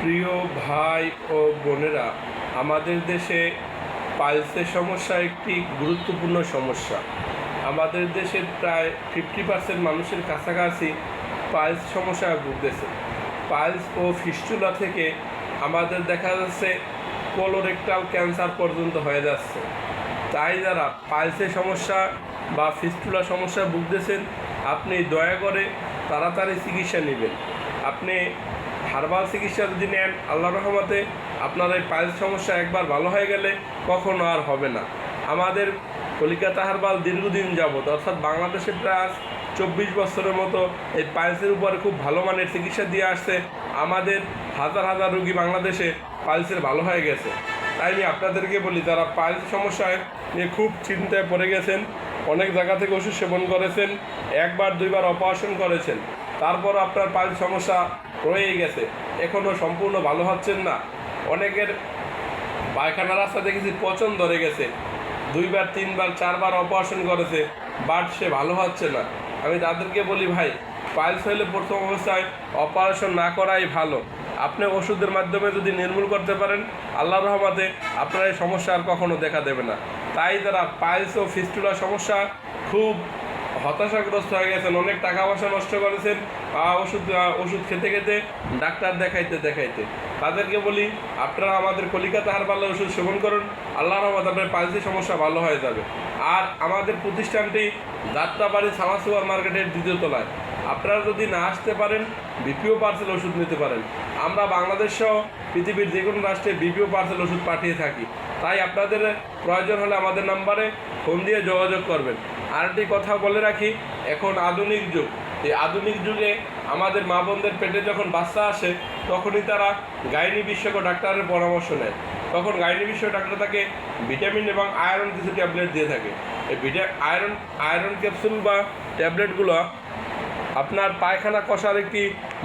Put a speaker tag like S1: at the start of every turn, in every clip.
S1: প্রিয় ভাই ও বোনেরা, আমাদের দেশে পাইলসের সমস্যা একটি গুরুত্বপূর্ণ সমস্যা। আমাদের দেশের প্রায় ফিফটি পার্সেন্ট মানুষের কাছাকাছি পাইলস সমস্যায় ভুগতেছে। পাইলস ও ফিস্টুলা থেকে আমাদের দেখা যাচ্ছে কোলোরেক্টাল ক্যান্সার পর্যন্ত হয়ে যাচ্ছে। তাই যারা পাইলসের সমস্যা বা ফিস্টুলা সমস্যায় ভুগতেছেন, আপনি দয়া করে তাড়াতাড়ি চিকিৎসা নেবেন। আপনি হার্বাল চিকিৎসা যদি নেন আল্লাহ রহমতে আপনার এই পাইলস সমস্যা একবার ভালো হয়ে গেলে কখনো আর হবে না। আমাদের কলিকাতা হারবাল দীর্ঘদিন যাবত অর্থাৎ বাংলাদেশে প্রায় চব্বিশ বছরের মতো এই পাইলসের উপরে খুব ভালো মানের চিকিৎসা দিয়ে আসছে। আমাদের হাজার হাজার রুগী বাংলাদেশে পাইলসের ভালো হয়ে গেছে। তাই আমি আপনাদেরকে বলি, যারা পাইলস সমস্যায় নিয়ে খুব চিন্তায় পড়ে গেছেন, অনেক জায়গা থেকে ওষুধ সেবন করেছেন, একবার দুইবার অপারেশন করেছেন, তারপর আপনার পাইলস সমস্যা রয়েই গেছে। এখনও সম্পূর্ণ ভালো হচ্ছেন না। অনেকের পায়খানা রাস্তা দেখেছি, পচন ধরে গেছে। দুইবার, তিনবার, চারবার অপারেশন করেছে বাট সে ভালো হচ্ছে না। আমি তাদেরকে বলি, ভাই পাইলস হলে প্রথম অবস্থায় অপারেশন না করাই ভালো। আপনি ওষুধের মাধ্যমে যদি নির্মূল করতে পারেন আল্লাহ রহমাতে আপনার এই সমস্যা আর কখনো দেখা দেবে না। তাই তারা পাইলস ও ফিস্টুলা সমস্যা খুব হতাশাগ্রস্ত হয়ে গেছেন, অনেক টাকা পয়সা নষ্ট করেছেন ওষুধ ওষুধ খেতে খেতে, ডাক্তার দেখাইতে দেখাইতে। তাদেরকে বলি, আপনারা আমাদের কলিকাতা হারবালে ওষুধ সেবন করুন আল্লাহ রহমত আপনার পালসি সমস্যা ভালো হয়ে যাবে। আর আমাদের প্রতিষ্ঠানটি যাত্রাবাড়ি সামা সুপার মার্কেটের দ্বিতীয় তলায়। আপনারা যদি না আসতে পারেন, বিপিও পার্সেল ওষুধ নিতে পারেন। আমরা বাংলাদেশ সহ পৃথিবীর যে কোনো রাষ্ট্রে বিপিও পার্সেল ওষুধ পাঠিয়ে থাকি। তাই আপনাদের প্রয়োজন হলে আমাদের নাম্বারে ফোন দিয়ে যোগাযোগ করবেন। আরেকটি কথা বলে রাখি, এখন আধুনিক যুগ। এই আধুনিক যুগে আমাদের মা বোনদের পেটে যখন বাচ্চা আসে, তখনই তারা গাইনি বিশেষজ্ঞ ডাক্তারের পরামর্শ নেয়। তখন গাইনি বিশেষজ্ঞ ডাক্তার তাকে ভিটামিন এবং আয়রন কিছু ট্যাবলেট দিয়ে থাকে। এই ভিটা, আয়রন আয়রন ক্যাপসুল বা ট্যাবলেটগুলো আপনার পায়খানা কষার একটি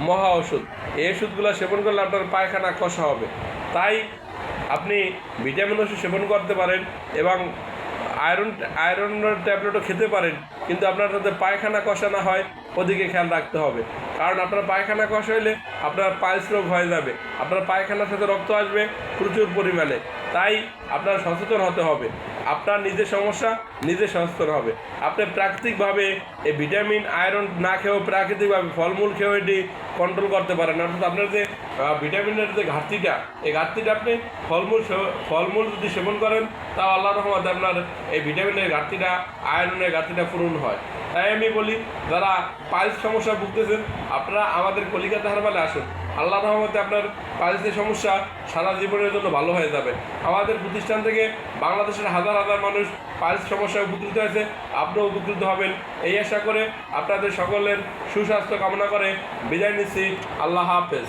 S1: মহা ওষুধ। এই ওষুধগুলো সেবন করলে আপনার পায়খানা কষা হবে। তাই আপনি ভিটামিন ওষুধ সেবন করতে পারেন এবং আয়রন আয়রনের ট্যাবলেটও খেতে পারেন, কিন্তু আপনার যাতে পায়খানা কষা না হয়, ওদিকে খেয়াল রাখতে হবে। কারণ আপনার পায়খানা কষা হইলে আপনার পাইলস রোগ হয়ে যাবে। আপনার পায়খানার সাথে রক্ত আসবে প্রচুর পরিমাণে। তাই আপনার সচেতন হতে হবে। আপনার নিজের সমস্যা নিজে সচেতন হবে। আপনি প্রাকৃতিকভাবে এই ভিটামিন, আয়রন না খেয়েও প্রাকৃতিকভাবে ফলমূল খেয়েও এটি কন্ট্রোল করতে পারেন। অর্থাৎ আপনার যে ভিটামিনের যে ঘাটতিটা, এই ঘাটতিটা আপনি ফলমূল ফলমূল যদি সেবন করেন, তাও আল্লাহ রহমতে আপনার এই ভিটামিনের ঘাটতিটা, আয়রনের ঘাটতিটা পূরণ হয়। তাই আমি বলি, যারা পাইলস সমস্যা ভুগতেছেন, আপনারা আমাদের কলিকাতা হারবালে আসুন। আল্লাহ রহমতে আপনার পাইলসের সমস্যা সারা জীবনের জন্য ভালো হয়ে যাবে। আমাদের প্রতিষ্ঠান থেকে বাংলাদেশের হাজার হাজার মানুষ পাইলস সমস্যায় উপকৃত হয়েছে। আপনিও উপকৃত হবেন। এই আশা করে আপনাদের সকলের সুস্বাস্থ্য কামনা করে বিদায় নিচ্ছি। আল্লাহ হাফেজ।